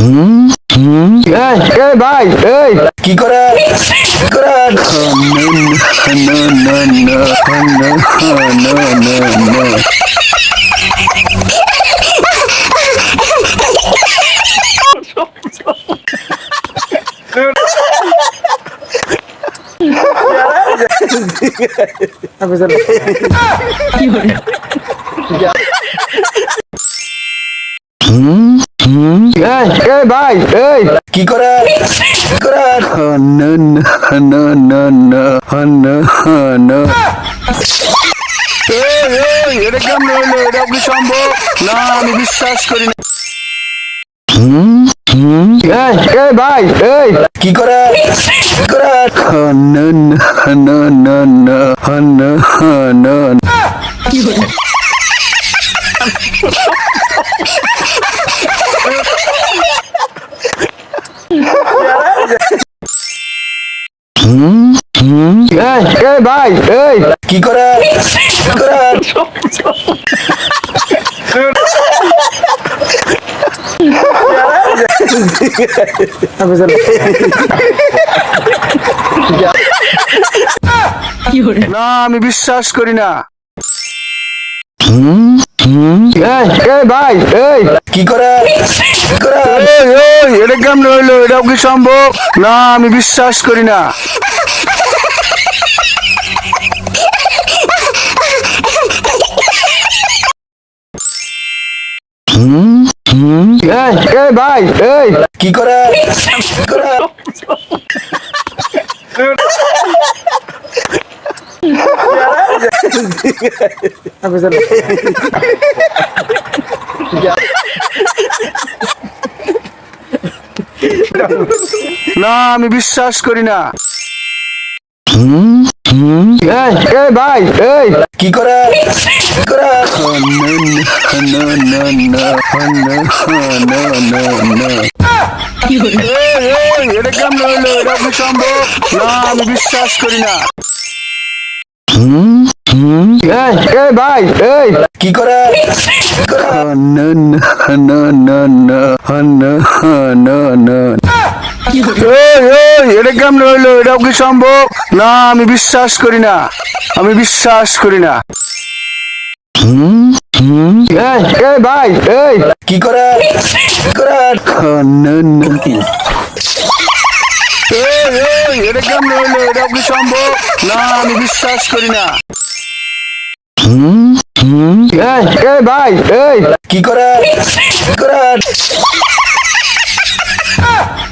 এই ভাই এই। কি করেন কি করেন এই এই ভাই এই। কি করেন কি করেন এটা কেমন হইল এটা আপনি সম্ভব না আমি বিশ্বাস করি না এই এই ভাই এই। কি কি করেন এই এই ভাই এই। কি করেন কি করেন না আমি বিশ্বাস করি না। এই এই ভাই এই। কি করেন কি করেন এটা কেমন হইল? এটা কি সম্ভব? না আমি বিশ্বাস করি না। ভাই কি না আমি বিশ্বাস করি না। এই এই ভাই এই কি করেন কি করেন এটা কেমন হইল এটা কি সম্ভব না আমি বিশ্বাস করি না এই এই ভাই এই কি করেন কি করেন এটা কেমন হইল? এটা কি সম্ভব? না আমি বিশ্বাস করি না। আমি বিশ্বাস করি না। এই এই ভাই এই। কি করেন কি করেন এটা কেমন হইল? এটা কি সম্ভব? না আমি বিশ্বাস করি না। এই এই ভাই এই। কি কি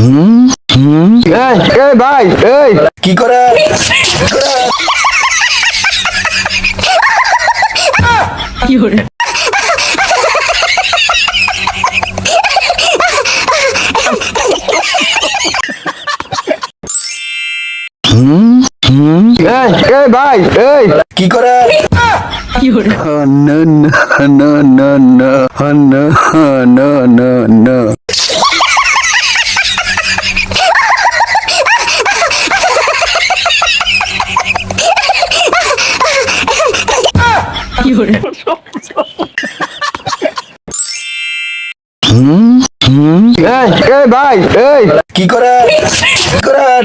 এই এই ভাই এই। কি করেন কি করেন এই এই ভাই এই। কি করেন এই এই ভাই এই। কি করেন? কি করেন?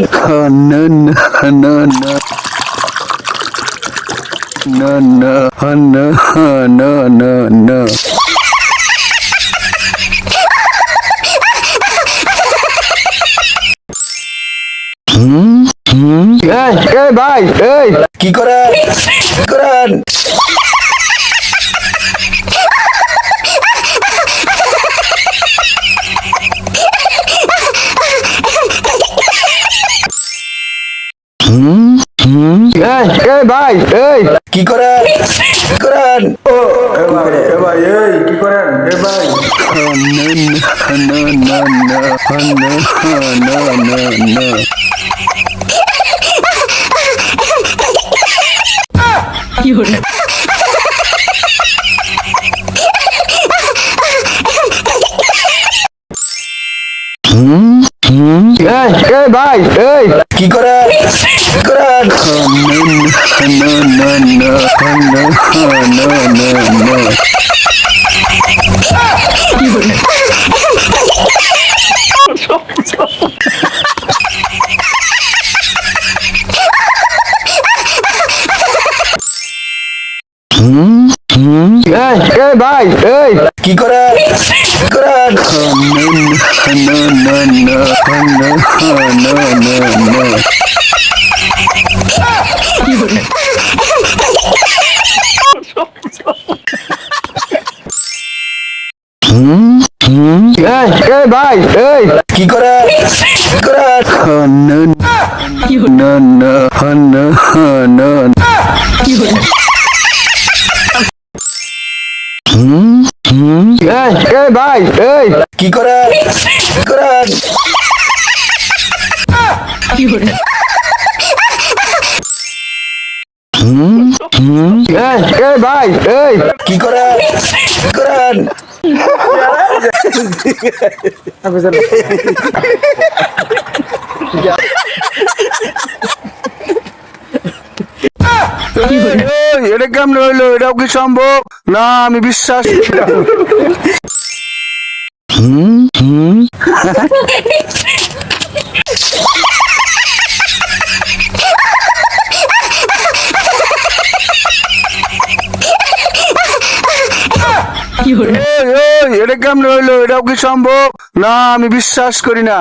এই এই ভাই এই। কি করেন? কি করেন? এই এই ভাই এই। কি করেন? কি করেন? ও এ ভাই এ ভাই এই কি করেন? এ ভাই। না না না না না না এই এই ভাই এই। কি করেন কি না এই এই ভাই এই। কি করেন কি করেন না না না না না না এই এই ভাই এই কি করেন কি করেন না না না না না এই এই ভাই এই। কি করেন? কি এই এই ভাই এই। কি করেন? কি করেন? এই, এটা কেমন হইল এটাও কি সম্ভব? না আমি বিশ্বাস এটা কেমন হইল এটাও কি সম্ভব? না আমি বিশ্বাস করি না।